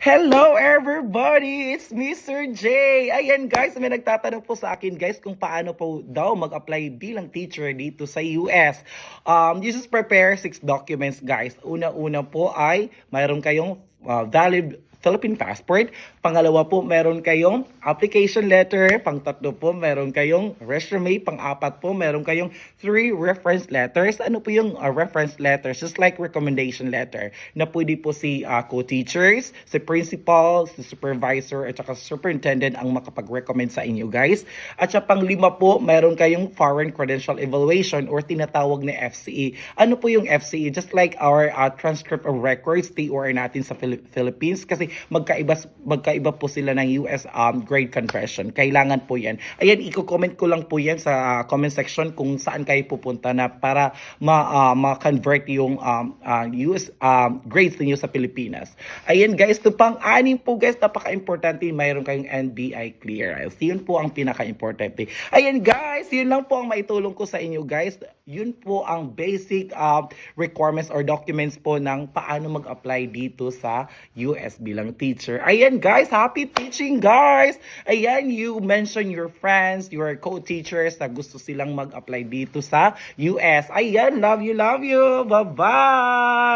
Hello everybody! It's Mr. J! Ayan guys, may nagtatanong po sa akin guys kung paano po daw mag-apply bilang teacher dito sa US. Um, you just prepare six documents guys. Una-una po ay mayroon kayong uh, valid Philippine passport. Pangalawa po, meron kayong application letter. Pangtatlo po, meron kayong resume. Pang-apat po, meron kayong three reference letters. Ano po yung uh, reference letters? Just like recommendation letter na pwede po si uh, co-teachers, si principal, si supervisor, at saka superintendent ang makapag-recommend sa inyo guys. At saka pang-lima po, meron kayong foreign credential evaluation or tinatawag na FCE. Ano po yung FCE? Just like our uh, transcript of records, TOR natin sa Phili- Philippines. Kasi magkaiba, magkaiba po sila ng US um, grade conversion. Kailangan po yan. Ayan, i-comment ko lang po yan sa uh, comment section kung saan kayo pupunta na para ma, uh, ma-convert yung um, uh, US um, grades ninyo sa Pilipinas. Ayan guys, ito pang anim po guys, napaka-importante. Mayroon kayong NBI clearance. Yun po ang pinaka-importante. Ayan guys, yun lang po ang maitulong ko sa inyo guys. Yun po ang basic uh, requirements or documents po ng paano mag-apply dito sa US bilang teacher. Ayan guys, happy teaching guys! Ayan, you mention your friends, your co-teachers na gusto silang mag-apply dito sa US. Ayan, love you, love you! Bye-bye!